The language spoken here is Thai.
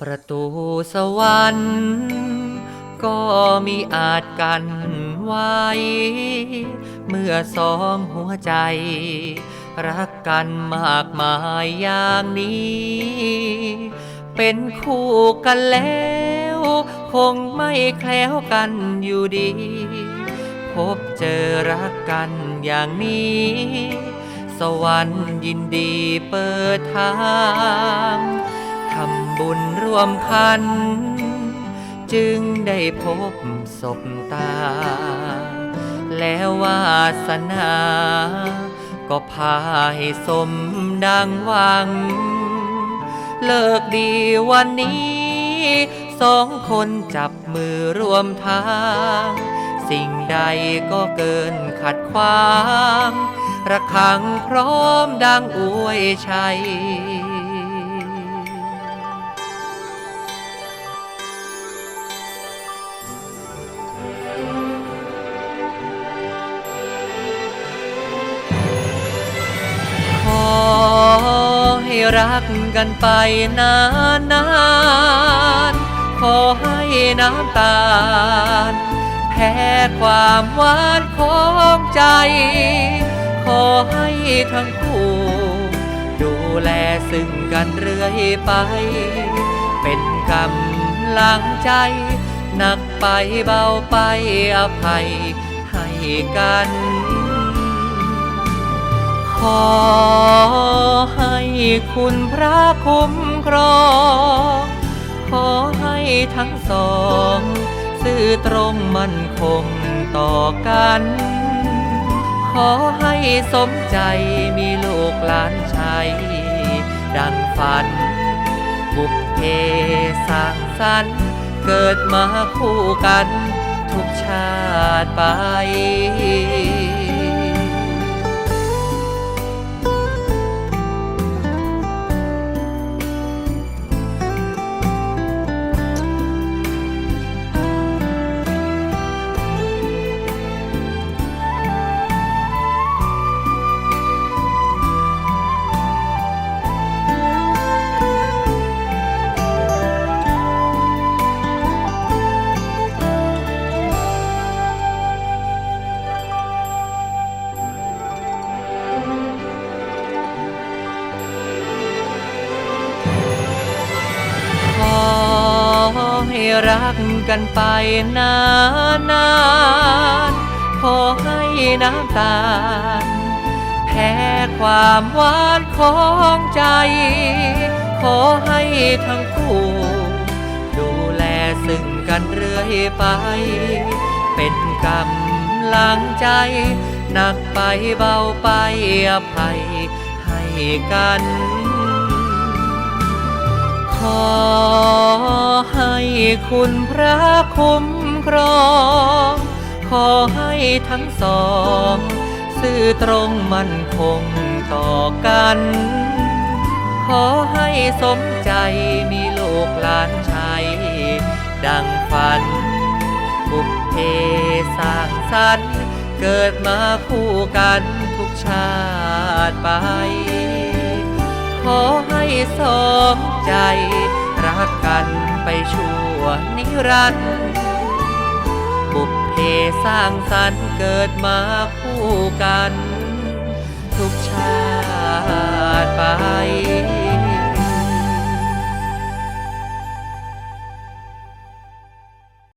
ประตูสวรรค์ ก็มีอาจกันไว้ เมื่อสองหัวใจ รักกันมากมายอย่างนี้ เป็นคู่กันแล้ว คงไม่แคล้วกันอยู่ดี พบเจอรักกันอย่างนี้ สวรรค์ยินดีเปิดทาง บุญร่วมคัน จึงได้พบศพตา แล้ววาสนา ก็พาให้สมดังหวัง เลิกดีวันนี้สองคนจับมือร่วมทาง สิ่งใดก็เกินขัดขวาง ระฆังพร้อมดังอวยชัย รักกันไปนานนานๆขอให้น้ำตาลแพ้ความหวานของใจ ขอให้ทั้งคู่ ดูแลซึ่งกันเรื่อยไป เป็นกำลังใจหนักไปเบาไปอภัยให้กัน ขอ คุณพระคุ้มครอง ขอให้ทั้งสอง ซื่อตรงมั่นคงต่อกัน ขอให้สมใจมีลูกหลานชายดังฝัน บุพเพสร้างสรรค์เกิดมาคู่กันทุกชาติไป รักกันไปนานานๆขอให้น้ำตาลแพ้ความหวานของใจ ขอให้ทั้งคู่ ดูแลซึ่งกันเรื่อยไป เป็นกำลังใจ หนักไปเบาไปอภัยให้กัน ขอ คุณพระคุ้มครอง ขอให้ทั้งสอง ซื่อตรงมั่นคงต่อกัน ขอให้สมใจมีลูกหลานชายดังฝันบุพเพสร้างสรรค์เกิดมาคู่กันทุกชาติไป ขอให้สมใจ รักกันไปชั่วนิรันดร์บุพเพสร้างสรรค์เกิดมาคู่กัน ทุกชา